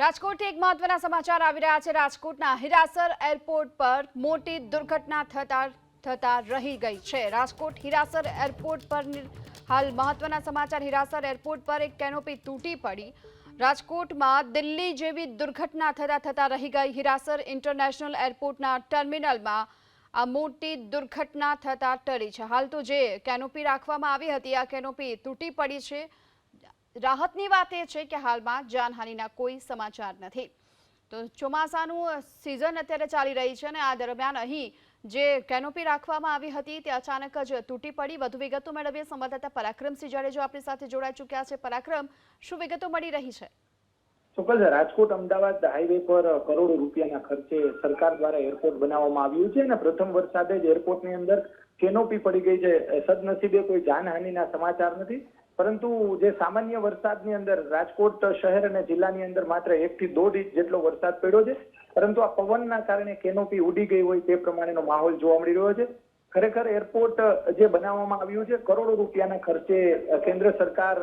રાજકોટથી એક મહત્વના સમાચાર આવી રહ્યા છે. રાજકોટના હિરાસર એરપોર્ટ પર મોટી દુર્ઘટના થતા થતા રહી ગઈ છે. રાજકોટ હિરાસર એરપોર્ટ પર હાલ મહત્વના સમાચાર. હિરાસર એરપોર્ટ પર એક કેનોપી તૂટી પડી. રાજકોટમાં દિલ્હી જેવી દુર્ઘટના થતા થતા રહી ગઈ. હિરાસર ઇન્ટરનેશનલ એરપોર્ટના ટર્મિનલમાં આ મોટી દુર્ઘટના થતા ટળી છે. હાલ તો જે કેનોપી રાખવામાં આવી હતી, આ કેનોપી તૂટી પડી છે. રાહતની વાત એ છે કે હાલમાં જાનહાનિના કોઈ સમાચાર નથી. તો ચોમાસાનું સિઝન અત્યારે ચાલી રહી છે અને આ દરમિયાન અહીં જે કેનોપી રાખવામાં આવી હતી તે અચાનક જ તૂટી પડી. વધુ વિગતો મેળવીએ સંવાદદાતા પરાક્રમસિંહ જાડેજો આપણી સાથે જોડાઈ ચૂક્યા છે. પરાક્રમ, શું વિગતો મળી રહી છે? ચોક્કસ, રાજકોટ, અમદાવાદ હાઈવે પર કરોડો રૂપિયાના ખર્ચે સરકાર દ્વારા એરપોર્ટ બનાવવામાં આવ્યું છે અને પ્રથમ વરસાદે જ એરપોર્ટની અંદર કેનોપી પડી ગઈ છે. સદનસીબે કોઈ જાનહાનિના સમાચાર નથી. પરંતુ જે સામાન્ય વરસાદની અંદર રાજકોટ શહેર અને જિલ્લાની અંદર માત્ર એક થી દોઢ ઇંચ જેટલો વરસાદ પડ્યો છે. પરંતુ આ પવનના કારણે કેનોપી ઉડી ગઈ હોય તે પ્રમાણેનો માહોલ જોવા મળી રહ્યો છે. ખરેખર એરપોર્ટ જે બનાવવામાં આવ્યું છે, કરોડો રૂપિયાના ખર્ચે કેન્દ્ર સરકાર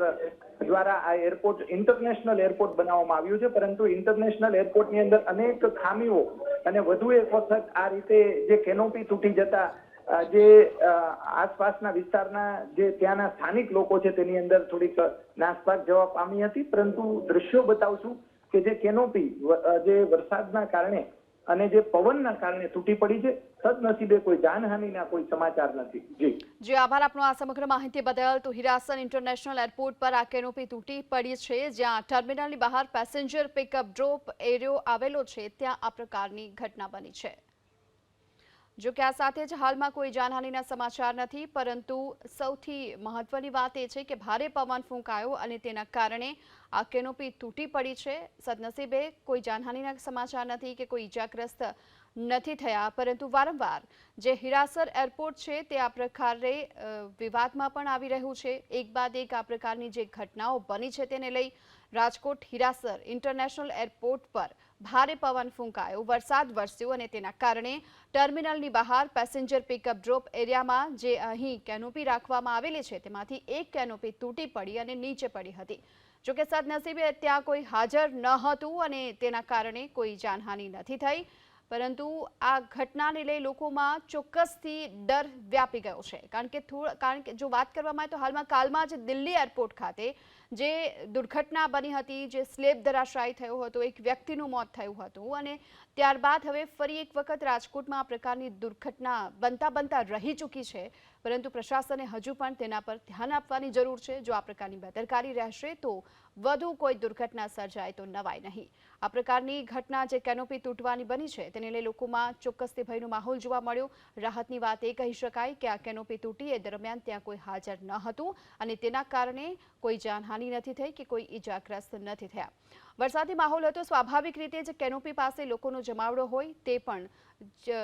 દ્વારા આ એરપોર્ટ ઇન્ટરનેશનલ એરપોર્ટ બનાવવામાં આવ્યું છે. પરંતુ ઇન્ટરનેશનલ એરપોર્ટની અંદર અનેક ખામીઓ અને વધુ એક વખત આ રીતે જે કેનોપી તૂટી જતા જે આસપાસના વિસ્તારના જે ત્યાંના સ્થાનિક લોકો છે, તેની અંદર થોડીક નાસભાગ જવા પામી હતી. પરંતુ દ્રશ્યો બતાવશું કે જે કેનોપી જે વરસાદના કારણે અને જે પવનના કારણે તૂટી પડી છે, સદનસીબે કોઈ જાનહાનિના કોઈ સમાચાર નથી. જી. જે, આભાર આપનો આ સમગ્ર માહિતી બદલ. તો હિરાસન ઇન્ટરનેશનલ એરપોર્ટ પર આ કેનોપી તૂટી પડી છે, જ્યાં ટર્મિનલની બહાર પેસેન્જર પિકઅપ ડ્રોપ એરિયો આવેલો છે, ત્યાં આ પ્રકારની ઘટના બની છે. જો કે આ સાથે જ હાલમાં કોઈ જાનહાનિના સમાચાર નથી, પરંતુ સૌથી મહત્વની વાત એ છે કે ભારે પવન ફૂંકાયો અને તેના કારણે આ કેનોપી તૂટી પડી છે. સદનસીબે કોઈ જાનહાનિના સમાચાર નથી કે કોઈ ઈજાગ્રસ્ત નથી થયા, પરંતુ વારંવાર જે હિરાસર એરપોર્ટ છે તે આ પ્રકારે વિવાદમાં પણ આવી રહ્યું છે. એક બાદ એક આ પ્રકારની જે ઘટનાઓ બની છે તેને લઈ રાજકોટ હિરાસર ઇન્ટરનેશનલ એરપોર્ટ પર ભારે પવન ફૂંકાયો. વરસાદ વરસ્યો અને તેના કારણે ટર્મિનલની બહાર પેસેન્જર પિકઅપ ડ્રોપ એરિયામાં જે અહીં કેનોપી રાખવામાં આવેલી છે, તેમાંથી એક કેનોપી તૂટી પડી અને નીચે પડી હતી. જોકે સદનસીબે ત્યાં કોઈ હાજર ન હતું અને તેના કારણે કોઈ જાનહાનિ નથી થઈ. પરંતુ આ ઘટનાને લઈ લોકોમાં ચોક્કસથી ડર વ્યાપી ગયો છે. કારણ કે કારણ કે જો વાત કરવામાં આવે તો હાલમાં કાલમાં જ દિલ્હી એરપોર્ટ ખાતે જે દુર્ઘટના બની હતી, જે સ્લેબ ધરાશાયી થયો હતો, એક વ્યક્તિનું મોત થયું હતું અને ત્યારબાદ હવે ફરી એક વખત રાજકોટમાં આ પ્રકારની દુર્ઘટના બનતા બનતા રહી ચૂકી છે. પરંતુ પ્રશાસને હજુ પણ તેના પર ધ્યાન આપવાની જરૂર છે. જો આ પ્રકારની બેદરકારી રહેશે તો વધુ કોઈ દુર્ઘટના સર્જાય તો નવાય નહીં. આ પ્રકારની ઘટના જે કેનોપી તૂટવાની બની છે તેને લઈ લોકોમાં ચોક્કસથી ભયનો માહોલ જોવા મળ્યો. રાહતની વાત એ કહી શકાય કે આ કેનોપી તૂટી એ દરમિયાન ત્યાં કોઈ હાજર ન હતું અને તેના કારણે કોઈ જાનહાનિ નથી થઈ કે કોઈ ઈજાગ્રસ્ત નથી થયા. વરસાદી માહોલ હતો, સ્વાભાવિક રીતે જ કેનોપી પાસે લોકોનો જમાવડો હોય તે પણ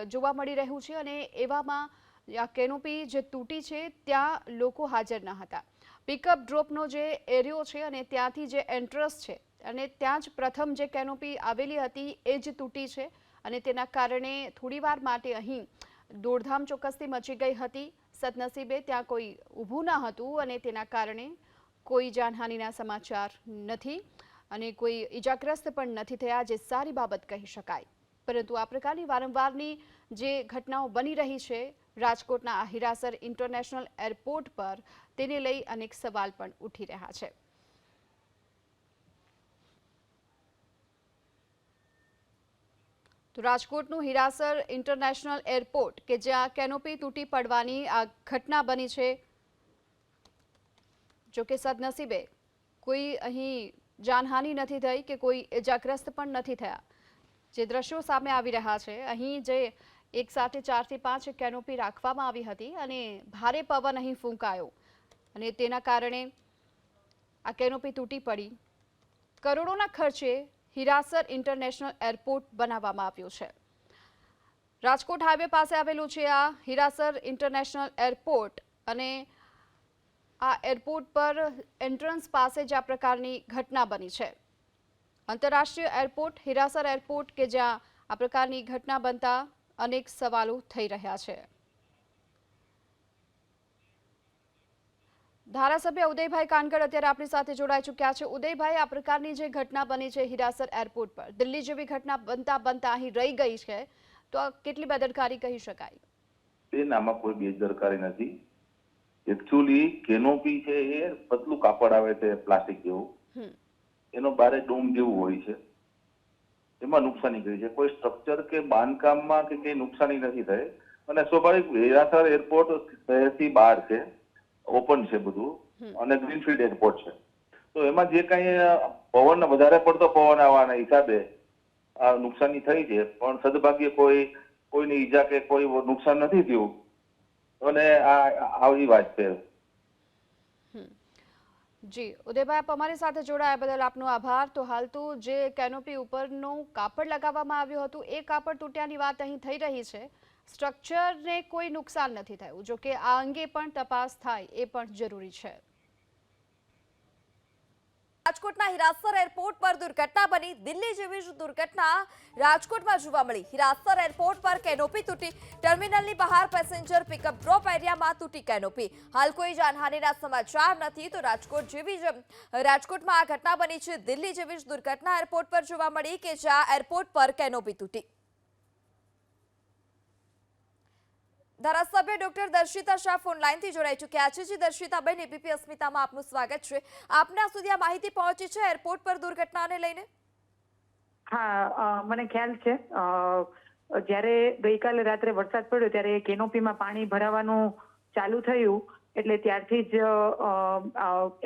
જોવા મળી રહ્યું છે અને એવામાં આ કેનોપી જે તૂટી છે, ત્યાં લોકો હાજર ન હતા. પિકઅપ ડ્રોપનો જે એરિયો છે અને ત્યાંથી જે એન્ટ્રસ છે અને ત્યાં જ પ્રથમ જે કેનોપી આવેલી હતી એ જ તૂટી છે અને તેના કારણે થોડીવાર માટે અહીં દોડધામ ચોક્કસથી મચી ગઈ હતી. સદનસીબે ત્યાં કોઈ ઊભું ન હતું અને તેના કારણે કોઈ જાનહાનિના સમાચાર નથી. અને કોઈ ઈજાગ્રસ્ત પણ નથી થયા જે સારી બાબત કહી શકાય. પરંતુ આ પ્રકારની વારંવારની જે ઘટનાઓ બની રહી છે, રાજકોટના આ હિરાસર ઇન્ટરનેશનલ એરપોર્ટ પર તેને લઈ અનેક સવાલ પણ ઉઠી રહ્યા છે. તો રાજકોટનું હિરાસર ઇન્ટરનેશનલ એરપોર્ટ કે જ્યાં કેનોપી તૂટી પડવાની આ ઘટના બની છે જોકે સદનસીબે કોઈ અહીં જાનહાનિ નથી થઈ કે કોઈ ઇજાગ્રસ્ત પણ નથી થયા. જે દ્રશ્યો સામે આવી રહ્યા છે, અહીં જે એક સાથે ચારથી પાંચ કેનોપી રાખવામાં આવી હતી અને ભારે પવન અહીં ફૂંકાયો. અને તેના કારણે આ કેનોપી તૂટી પડી. કરોડોના ખર્ચે હિરાસર ઇન્ટરનેશનલ એરપોર્ટ બનાવવામાં આવ્યું છે. રાજકોટ હાઈવે પાસે આવેલું છે આ હિરાસર ઇન્ટરનેશનલ એરપોર્ટ અને આ એરપોર્ટ પર એન્ટ્રન્સ પાસે જ આ પ્રકારની ઘટના બની છે. આંતરરાષ્ટ્રીય એરપોર્ટ, હિરાસર એરપોર્ટ કે જ્યાં આ પ્રકારની ઘટના બનતા અનેક સવાલો થઈ રહ્યા છે. ધારાસભ્ય ઉદયભાઈ કાનગડ અત્યારે આપણી સાથે જોડાઈ ચૂક્યા છે. ઉદયભાઈ, આ પ્રકારની જે ઘટના બની છે હિરાસર એરપોર્ટ પર, દિલ્હી જેવી ઘટના બનતા બનતા અહીં રહી ગઈ છે, તો કેટલી બેદરકારી કહી શકાય? આમાં કોઈ બેદરકારી નથી. એકચ્યુઅલી કેનોપી છે એ પતલું કાપડ આવે છે પ્લાસ્ટિક જેવું. એનો બારે ડોમ જેવું હોય છે. એમાં નુકસાની કરી છે. કોઈ સ્ટ્રક્ચર કે બાંધકામમાં કે કઈ નુકસાની નથી થઈ અને સ્વાભાવિક હેરાસર એરપોર્ટ શહેરથી બહાર છે. ઓપન છે બધું. અને ગ્રીનફિલ્ડ એરપોર્ટ છે. તો એમાં જે કઈ પવન વધારે પડતો પવન આવવાના હિસાબે આ નુકસાની થઈ છે. પણ સદભાગ્ય કોઈ કોઈની ઈજા કે કોઈ નુકસાન નથી થયું. અને આ આવી વાત છે. જી, ઉદયભાઈ, આપ અમારી સાથે જોડાયા બદલ આપનો આભાર. તો હાલ તો જે કેનોપી ઉપરનું કાપડ લગાવવામાં આવ્યું હતું, એ કાપડ તૂટ્યાની વાત અહીં થઈ રહી છે. સ્ટ્રક્ચરને કોઈ નુકસાન નથી થયું. જો કે આ અંગે પણ તપાસ થાય એ પણ જરૂરી છે. રાજકોટના હિરાસર એરપોર્ટ પર દુર્ઘટના બની. દિલ્હી જેવી જ દુર્ઘટના રાજકોટમાં જોવા મળી. હિરાસર એરપોર્ટ પર કેનોપી તૂટી. ટર્મિનલની બહાર પેસેન્જર પિકઅપ ડ્રોપ એરિયામાં તૂટી કેનોપી. હાલ કોઈ જાનહાનિના સમાચાર નથી. તો રાજકોટ જેવી જ, રાજકોટમાં આ ઘટના બની છે. દિલ્હી જેવી જ દુર્ઘટના એરપોર્ટ પર જોવા મળી કે જ્યાં એરપોર્ટ પર કેનોપી તૂટી. ધારાસભ્ય ડોક્ટર દર્શિતા શાહ ફોનલાઈનથી જોડાઈ ચૂક્યા છે. જે, દર્શિતાબેન, એબીપી અસ્મિતામાં આપનું સ્વાગત છે. આપના સુધી આ માહિતી પહોંચી છે એરપોર્ટ પર દુર્ઘટનાને લઈને? હા મને ખ્યાલ છે. જ્યારે ગઈકાલે રાત્રે વરસાદ પડ્યો ત્યારે કેનોપીમાં પાણી ભરાવાનું ચાલુ થયું, એટલે ત્યારથી જ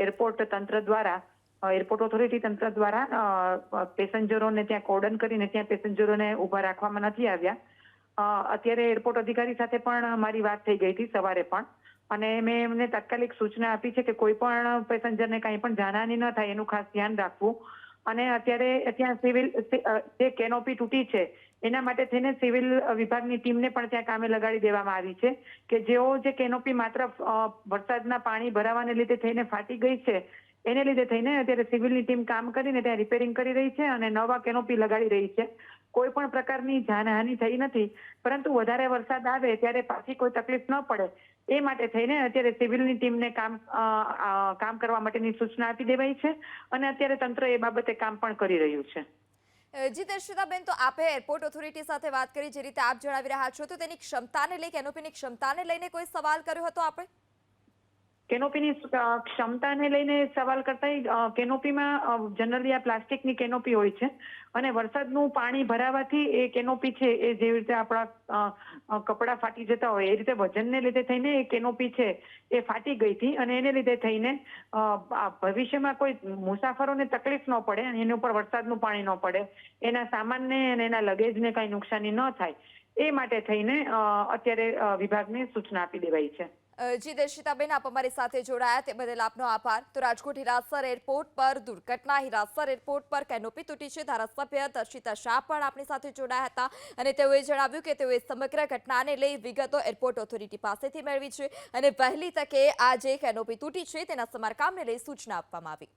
એરપોર્ટ તંત્ર દ્વારા એરપોર્ટ ઓથોરિટી તંત્ર દ્વારા પેસેન્જરોને ત્યાં કોર્ડન કરીને ત્યાં પેસેન્જરોને ઊભા રાખવામાં નથી આવ્યા. અત્યારે એરપોર્ટ અધિકારી સાથે પણ મારી વાત થઈ ગઈ હતી સવારે પણ. અને મેં એમને તાત્કાલિક સૂચના આપી છે કે કોઈ પણ પેસેન્જરને કાંઈ પણ જાનહાની ન થાય એનું ખાસ ધ્યાન રાખવું. અને અત્યારે ત્યાં સિવિલ જે કેનોપી તૂટી છે, એના માટે થઈને સિવિલ વિભાગની ટીમને પણ ત્યાં કામે લગાડી દેવામાં આવી છે કે જેઓ જે કેનોપી માત્ર વરસાદના પાણી ભરાવાને લીધે થઈને ફાટી ગઈ છે, એને લીધે થઈને અત્યારે સિવિલની ટીમ કામ કરીને ત્યાં રિપેરિંગ કરી રહી છે અને નવા કેનોપી લગાડી રહી છે. કોઈ પણ પ્રકારની જાનહાનિ થઈ નથી, પરંતુ વધારે વરસાદ આવે ત્યારે પાછી કોઈ તકલીફ ન પડે. એ માટે થઈને અત્યારે સિવિલની ટીમને કામ કામ કરવા માટેની સૂચના આપી દેવાઈ છે અને અત્યારે તંત્ર એ બાબતે કામ પણ કરી રહ્યું છે. જી દર્શિતાબેન તો આપે એરપોર્ટ ઓથોરિટી સાથે વાત કરી, જે રીતે આપ જણાવી રહ્યા છો, તો તેની ક્ષમતાને લઈ, કેનોપીની ક્ષમતાને લઈને કોઈ સવાલ કર્યો હતો આપણે કેનોપીની ક્ષમતાને લઈને સવાલ કરતા કેનોપીમાં જનરલી આ પ્લાસ્ટિકની કેનોપી હોય છે. અને વરસાદનું પાણી ભરાવાથી એ કેનોપી છે, એ જેવી રીતે આપણા કપડાં ફાટી જતા હોય, એ રીતે વજનને લીધે થઈને એ કેનોપી છે, એ ફાટી ગઈ હતી. અને એને લીધે થઈને ભવિષ્યમાં કોઈ મુસાફરોને તકલીફ ન પડે અને એની ઉપર વરસાદનું પાણી ન પડે. એના સામાનને અને એના લગેજને કાંઈ નુકસાની ન થાય. એ માટે થઈને અત્યારે વિભાગને સૂચના આપી દેવાઈ છે. જી દર્શિતાબેન, આપ અમારી સાથે જોડાયા. તે બદલ આપનો આભાર. તો રાજકોટ હિરાસર એરપોર્ટ પર દુર્ઘટના હિરાસર એરપોર્ટ પર કેનોપી તૂટી છે. ધારાસભ્ય દર્શિતા શાહ પણ આપણી સાથે જોડાયા હતા અને તેઓએ જણાવ્યું કે તેઓએ સમગ્ર ઘટનાને લઈ વિગતો એરપોર્ટ ઓથોરિટી પાસેથી મેળવી છે અને વહેલી તકે આ જે કેનોપી તૂટી છે તેના સમારકામને લઈ સૂચના આપવામાં આવી.